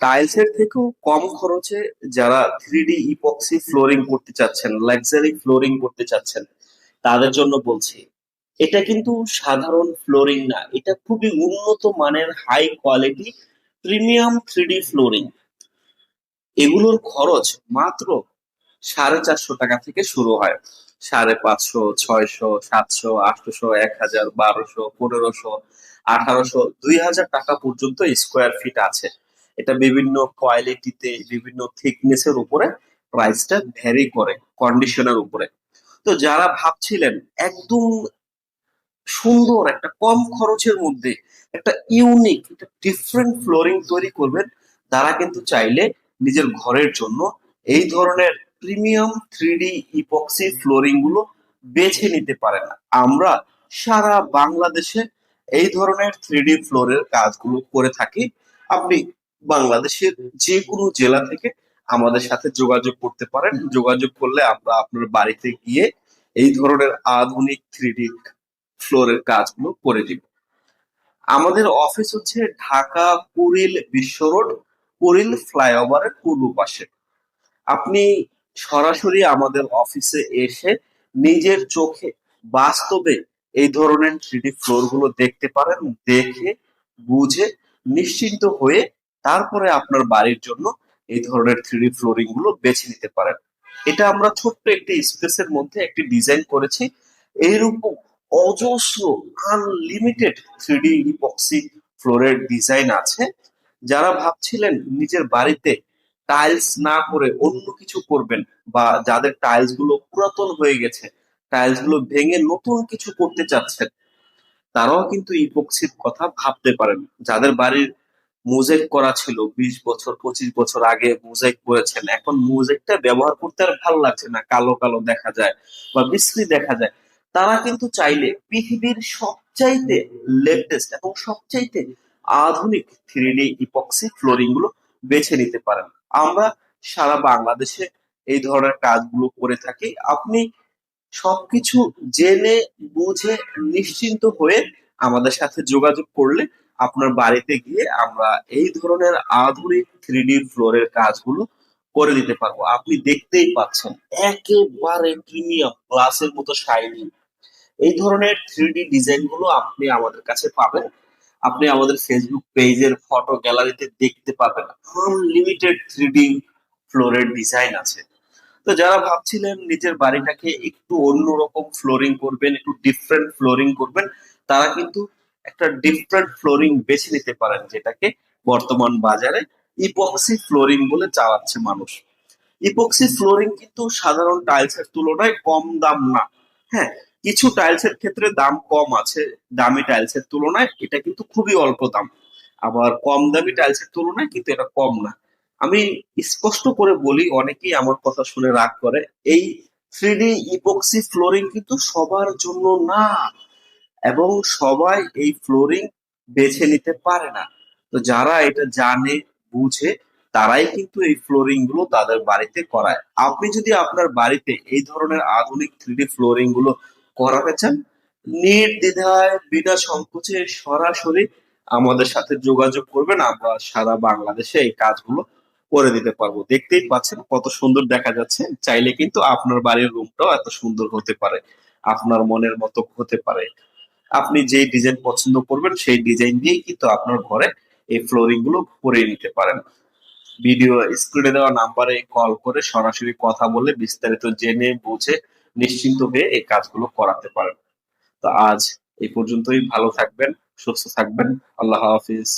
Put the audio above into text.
টাইলসের থেকেও কম খরচে যারা থ্রি ডি ইপক্সি ফ্লোরিং করতে চাচ্ছেন লাক্সারি ফ্লোরিং করতে চাচ্ছেন, তাদের জন্য বলছি, এটা কিন্তু সাধারণ ফ্লোরিং না, এটা খুবই উন্নত মানের high quality premium three D flooring এগুলোর খরচ মাত্র সাড়ে চারশো টাকা থেকে শুরু হয়। সাড়ে পাঁচশো, ছয়শো, সাতশো, আটশো, এক হাজার, বারোশো, পনেরোশো, আঠারোশো, দুই হাজার টাকা পর্যন্ত স্কোয়ার ফিট আছে। এটা বিভিন্ন কোয়ালিটিতে বিভিন্ন থিকনেসের উপরে প্রাইসটা ভ্যারি করে কন্ডিশনের উপরে। তো যারা ভাবছিলেন একদম সুন্দর একটা কম খরচের মধ্যে একটা ইউনিক একটা ডিফারেন্ট ফ্লোরিং তৈরি করবেন, তারা কিন্তু চাইলে নিজের ঘরের জন্য এই ধরনের প্রিমিয়াম থ্রি ডি ইপক্সি ফ্লোরিংগুলো বেছে নিতে পারেন। আমরা সারা বাংলাদেশে এই ধরনের থ্রি ডি ফ্লোরের কাজগুলো করে থাকি। আপনি বাংলাদেশের যে কোনো জেলা থেকে আমাদের সাথে যোগাযোগ করতে পারেন। যোগাযোগ করলে আমরা আপনার বাড়িতে গিয়ে এই ধরনের আধুনিক থ্রিডি ফ্লোরের কাজগুলো করে দিব। আমাদের অফিস হচ্ছে ঢাকা কুরিল বিশ্ব রোড কুড়িল ফ্লাইওভারের পূর্ব পাশে। আপনি সরাসরি আমাদের অফিসে এসে নিজের চোখে বাস্তবে এই ধরনের থ্রিডি ফ্লোরগুলো দেখতে পারেন দেখে বুঝে নিশ্চিন্ত হয়ে তারপরে আপনার বাড়ির জন্য এই ধরনের থ্রিডি ফ্লোরিংগুলো বেছে নিতে পারেন। এটা আমরা ছোট্ট একটি স্পেসের মধ্যে একটি ডিজাইন করেছি। এইরকম অজস্র আনলিমিটেড থ্রিডি ইপক্সি ফ্লোরের ডিজাইন আছে। যারা ভাবছিলেন নিজের বাড়িতে টাইলস না করে অন্য কিছু করবেন বা যাদের টাইলসগুলো পুরাতন হয়ে গেছে টাইলসগুলো ভেঙে নতুন কিছু করতে চাচ্ছেন, তারাও কিন্তু ইপক্সির কথা ভাবতে পারেন। যাদের বাড়ির মোজাইক করা ছিল বিশ বছর, পঁচিশ বছর আগে মোজাইক করেছেন। এখন মোজাইকটা ব্যবহার করতে আর ভালো লাগছে না, কালো কালো দেখা যায় বা বিশ্রী দেখা যায়। তারা কিন্তু চাইলে পৃথিবীর সবচাইতে লেটেস্ট এবং সবচাইতে আধুনিক থ্রি ডি ইপক্সি ফ্লোরিংগুলো বেছে নিতে পারেন। আমরা সারা বাংলাদেশে এই ধরনের কাজগুলো করে থাকি। আপনি সবকিছু জেনে, বুঝে, নিশ্চিন্ত হয়ে আমাদের সাথে যোগাযোগ করলে আপনার বাড়িতে গিয়ে আমরা এই ধরনের আধুনিক থ্রি ফ্লোরের কাজগুলো করে দিতে পারব। আপনি দেখতেই পাচ্ছেন, একেবারে প্রিমিয়াম গ্লাসের মতো শাইনিং এই ধরনের থ্রি ডিজাইনগুলো আপনি আমাদের কাছে পাবেন। আপনি আমাদের ফেসবুক পেজের ফটো গ্যালারিতে দেখতে পাবেন। আনলিমিটেড থ্রি ফ্লোরের ডিজাইন আছে। তো যারা ভাবছিলেন নিজের বাড়িটাকে একটু অন্যরকম ফ্লোরিং করবেন, একটু ডিফারেন্ট ফ্লোরিং করবেন, তারা কিন্তু একটা ডিফারেন্ট ফ্লোরিং বেছে নিতে পারেন যেটাকে বর্তমান বাজারে ইপক্সি ফ্লোরিং বলে চালাচ্ছে মানুষ। ইপক্সি ফ্লোরিং কিন্তু সাধারণ টাইলসের তুলনায় কম দাম না। হ্যাঁ কিছু টাইলসের ক্ষেত্রে দাম কম আছে, দামি টাইলসের তুলনায় এটা কিন্তু খুবই অল্প দাম। আবার কম দামি টাইলসের তুলনায় কিন্তু এটা কম না। আমি স্পষ্ট করে বলি, অনেকেই আমার কথা শুনে রাগ করে, এই থ্রিডি ইপক্সি ফ্লোরিং কিন্তু সবার জন্য না। এবং সবাই এই ফ্লোরিং বেছে নিতে পারে না। তো যারা এটা জানে, বুঝে, তারাই কিন্তু এই ফ্লোরিংগুলো তাদের বাড়িতে করায়। আপনি যদি আপনার বাড়িতে এই ধরনের আধুনিক থ্রিডি ফ্লোরিংগুলো করাতে চান, নির্দ্বিধায়, বিনা সংকোচে সরাসরি আমাদের সাথে যোগাযোগ করবেন, আমরা সারা বাংলাদেশে এই কাজগুলো করে দিতে পারব। দেখতেই পাচ্ছেন কত সুন্দর দেখা যাচ্ছে। চাইলে কিন্তু আপনার বাড়ির রুমটাও এত সুন্দর হতে পারে, আপনার মনের মতো হতে পারে। আপনি যে ডিজাইন পছন্দ করবেন, সেই ডিজাইন দিয়েই কিন্তু আপনার ঘরে এই ফ্লোরিংগুলো করে নিতে পারেন। ভিডিও স্ক্রিনে দেওয়া নাম্বারে কল করে সরাসরি কথা বলে বিস্তারিত জেনে বুঝে নিশ্চিন্ত হয়ে এই কাজগুলো করাতে পারেন। তো আজ এই পর্যন্তই, ভালো থাকবেন, সুস্থ থাকবেন, আল্লাহ হাফিজ।